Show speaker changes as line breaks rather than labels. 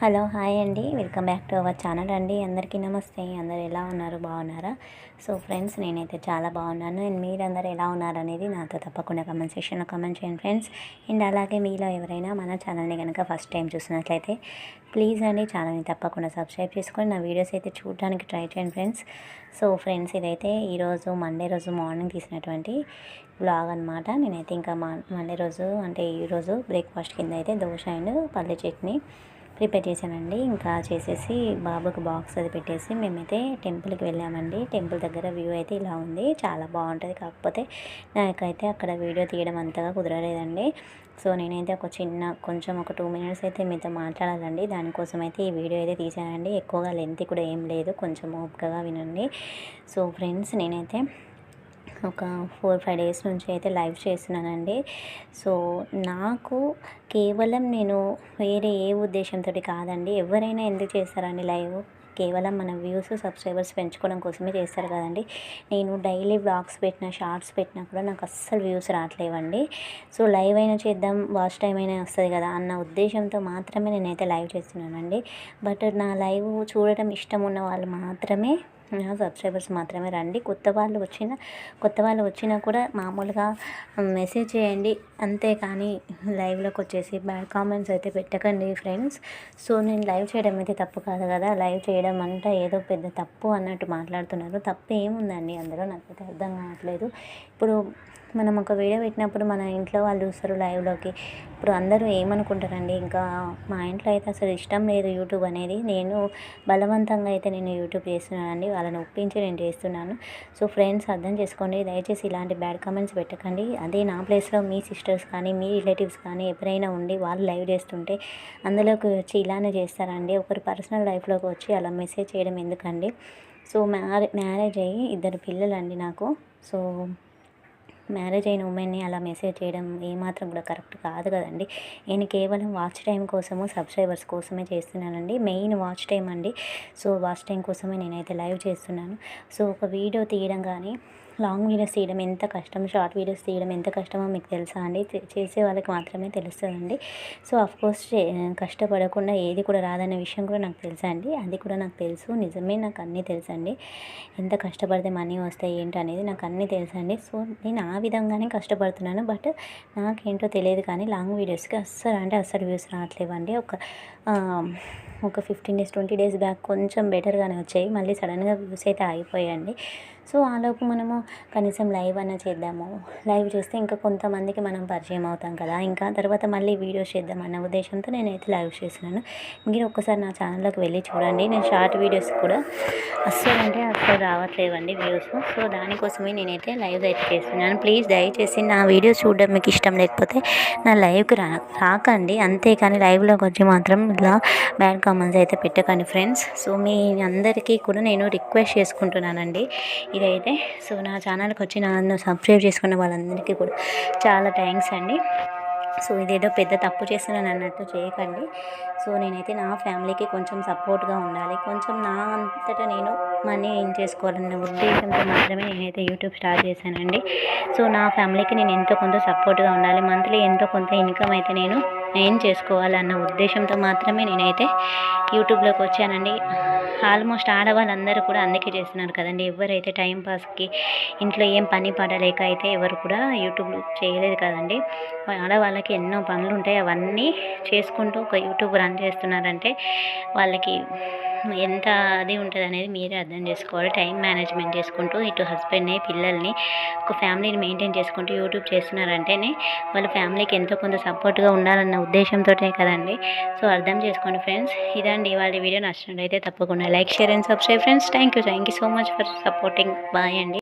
Hello hi అండి. Welcome back to our channel అండి. అందరికీ నమస్తే. అందరు ఎలా ఉన్నారు? బాగున్నారా? సో ఫ్రెండ్స్ నేనైతే చాలా బాగున్నాను. అండ్ మీరందరూ ఎలా ఉన్నారు అనేది నాతో తప్పకుండా కమెంట్ సెక్షన్లో కమెంట్ చేయండి ఫ్రెండ్స్. అండ్ అలాగే మీలో ఎవరైనా మన ఛానల్ని కనుక ఫస్ట్ టైం చూసినట్లయితే ప్లీజ్ అండి ఛానల్ని తప్పకుండా సబ్స్క్రైబ్ చేసుకొని నా వీడియోస్ అయితే చూడడానికి ట్రై చేయండి ఫ్రెండ్స్. సో ఫ్రెండ్స్ ఇదైతే ఈరోజు మండే రోజు మార్నింగ్ తీసినటువంటి బ్లాగ్ అనమాట నేనైతే ఇంకా మండే రోజు అంటే ఈరోజు బ్రేక్ఫాస్ట్ కింద అయితే దోశ అండ్ పల్లె చట్నీ. ప్రిపేర్ చేశానండి. ఇంకా చేసేసి బాబుకి బాక్స్ అది పెట్టేసి మేమైతే టెంపుల్కి వెళ్ళామండి. టెంపుల్ దగ్గర వ్యూ అయితే ఇలా ఉంది. చాలా బాగుంటుంది. కాకపోతే నాకైతే అక్కడ వీడియో తీయడం అంతగా కుదరలేదండి. సో నేనైతే ఒక చిన్న కొంచెం ఒక టూ మినిట్స్ అయితే మీతో మాట్లాడాలండి. దానికోసం అయితే ఈ వీడియో అయితే తీసానండి ఎక్కువగా లెంత్ కూడా ఏం లేదు. కొంచెం ఓపికగా వినండి. సో ఫ్రెండ్స్ నేనైతే ఒక ఫోర్ ఫైవ్ డేస్ నుంచి అయితే లైవ్ చేస్తున్నానండి. సో నాకు కేవలం నేను వేరే ఏ ఉద్దేశంతో కాదండి ఎవరైనా ఎందుకు చేస్తారండి లైవ్? కేవలం మన వ్యూస్ సబ్స్క్రైబర్స్ పెంచుకోవడం కోసమే చేస్తారు కదండి. నేను డైలీ వ్లాగ్స్ పెట్టిన షార్ట్స్ పెట్టినా కూడా నాకు అస్సలు వ్యూస్ రావట్లేవండి. సో లైవ్ అయినా చేద్దాం వాచ్ టైం అయినా వస్తుంది కదా అన్న ఉద్దేశంతో మాత్రమే నేనైతే లైవ్ చేస్తున్నానండి. బట్ నా లైవ్ చూడటం ఇష్టం ఉన్న వాళ్ళు మాత్రమే సబ్స్క్రైబర్స్ మాత్రమే రండి. కొత్త వాళ్ళు వచ్చిన కొత్త వాళ్ళు వచ్చినా కూడా మామూలుగా మెసేజ్ చేయండి. అంతే కానీ లైవ్లోకి వచ్చేసి బ్యాడ్ కామెంట్స్ అయితే పెట్టకండి ఫ్రెండ్స్. సో నేను లైవ్ చేయడం అయితే తప్పు కాదు కదా. లైవ్ చేయడం అంటే ఏదో పెద్ద తప్పు అన్నట్టు మాట్లాడుతున్నారు. తప్పు ఏముందండి అందులో? నాకైతే అర్థం కావట్లేదు. ఇప్పుడు మనం ఒక వీడియో పెట్టినప్పుడు మన ఇంట్లో వాళ్ళు చూస్తారు లైవ్లోకి. ఇప్పుడు అందరూ ఏమనుకుంటారండి? ఇంకా మా ఇంట్లో అయితే అసలు ఇష్టం లేదు యూట్యూబ్ అనేది. నేను బలవంతంగా అయితే నేను యూట్యూబ్ చేస్తున్నానండి. వాళ్ళని ఒప్పించి నేను చేస్తున్నాను. సో ఫ్రెండ్స్ అర్థం చేసుకోండి. దయచేసి ఇలాంటి బ్యాడ్ కామెంట్స్ పెట్టకండి. అదే నా ప్లేస్లో మీ సిస్టర్స్ కానీ మీ రిలేటివ్స్ కానీ ఎవరైనా ఉండి వాళ్ళు లైవ్ చేస్తుంటే అందులోకి వచ్చి ఇలానే చేస్తారండి. ఒకరు పర్సనల్ లైఫ్లోకి వచ్చి అలా మెసేజ్ చేయడం ఎందుకండి? సో మ్యారే మ్యారేజ్ అయ్యి ఇద్దరు పిల్లలండి నాకు. సో మ్యారేజ్ అయిన ఉమెన్ని అలా మెసేజ్ చేయడం ఏమాత్రం కూడా కరెక్ట్ కాదు కదండి. నేను కేవలం వాచ్ టైం కోసము సబ్స్క్రైబర్స్ కోసమే చేస్తున్నానండి. మెయిన్ వాచ్ టైం అండి. సో వాచ్ టైం కోసమే నేనైతే లైవ్ చేస్తున్నాను. సో ఒక వీడియో తీయడం కానీ లాంగ్ వీడియోస్ తీయడం ఎంత కష్టం? షార్ట్ వీడియోస్ తీయడం ఎంత కష్టమో మీకు తెలుసా అండి? చేసే వాళ్ళకి మాత్రమే తెలుస్తుందండి. సో అఫ్కోర్స్ కష్టపడకుండా ఏది కూడా రాదనే విషయం కూడా నాకు తెలుసా అండి? అది కూడా నాకు తెలుసు. నిజమే నాకు అన్నీ తెలుసండి ఎంత కష్టపడితే మనీ వస్తాయి ఏంటి అనేది నాకు అన్నీ తెలుసండి సో నేను ఆ విధంగానే కష్టపడుతున్నాను. బట్ నాకేంటో తెలియదు కానీ లాంగ్ వీడియోస్కి అస్సలు అంటే అస్సలు వ్యూస్ రావట్లేవండి. ఒక ఒక fifteen days twenty days back కొంచెం బెటర్గానే వచ్చాయి. మళ్ళీ సడన్గా వ్యూస్ అయితే ఆగిపోయాయండి. సో ఆలోపు మనము కనీసం లైవ్ అన్న చేద్దాము. లైవ్ చేస్తే ఇంకా కొంతమందికి మనం పరిచయం అవుతాం కదా. ఇంకా తర్వాత మళ్ళీ వీడియోస్ చేద్దాం అన్న ఉద్దేశంతో నేనైతే లైవ్ చేస్తున్నాను. మీరు ఒక్కసారి నా ఛానల్లోకి వెళ్ళి చూడండి. నేను షార్ట్ వీడియోస్ కూడా అస్సలు అంటే అస్సలు రావట్లేవండి వ్యూస్. సో దానికోసమే నేనైతే లైవ్ అయితే చేస్తున్నాను. ప్లీజ్ దయచేసి నా వీడియోస్ చూడడం మీకు ఇష్టం లేకపోతే నా లైవ్కి రా రాకండి. అంతేకాని లైవ్లోకి వచ్చి మాత్రం ఇలా బ్యాడ్ కామెంట్స్ అయితే పెట్టకండి ఫ్రెండ్స్. సో మీ అందరికీ కూడా నేను రిక్వెస్ట్ చేసుకుంటున్నానండి. ఇదైతే. సో నా ఛానల్కి వచ్చి నన్ను సబ్స్క్రైబ్ చేసుకున్న వాళ్ళందరికీ కూడా చాలా థ్యాంక్స్ అండి. సో ఇదేదో పెద్ద తప్పు చేస్తున్నాను అన్నట్టు చేయకండి. సో నేనైతే నా ఫ్యామిలీకి కొంచెం సపోర్ట్గా ఉండాలి. కొంచెం నా అంతటా నేను మనీ ఏం చేసుకోవాలన్న ఉద్దేశంతో మాత్రమే నేనైతే యూట్యూబ్ స్టార్ట్ చేశానండి. సో నా ఫ్యామిలీకి నేను ఎంతో కొంత సపోర్ట్గా ఉండాలి. మంత్లీ ఎంతో కొంత ఇన్కమ్ అయితే నేను ఏం చేసుకోవాలన్న ఉద్దేశంతో మాత్రమే నేనైతే యూట్యూబ్లోకి వచ్చానండి. ఆల్మోస్ట్ ఆడవాళ్ళందరూ కూడా అందుకే చేస్తున్నారు కదండి. ఎవరైతే టైంపాస్కి ఇంట్లో ఏం పని పడలేక అయితే ఎవరు కూడా యూట్యూబ్ చేయలేదు కదండి. ఆడవాళ్ళకి ఎన్నో పనులు ఉంటాయి అవన్నీ చేసుకుంటూ ఒక యూట్యూబ్ చేస్తున్నారంటే వాళ్ళకి ఎంత అది ఉంటుంది అనేది మీరే అర్థం చేసుకోవాలి. టైం మేనేజ్మెంట్ చేసుకుంటూ ఇటు హస్బెండ్ని పిల్లల్ని ఒక ఫ్యామిలీని మెయింటైన్ చేసుకుంటూ యూట్యూబ్ చేస్తున్నారంటేనే వాళ్ళ ఫ్యామిలీకి ఎంతో కొంత సపోర్ట్గా ఉండాలన్న ఉద్దేశంతో కదండి. సో అర్థం చేసుకోండి ఫ్రెండ్స్. ఇదండి ఇవాళ వీడియో నచ్చినట్లయితే తప్పకుండా like share and subscribe friends. Thank you thank you so much for supporting. Bye అండి.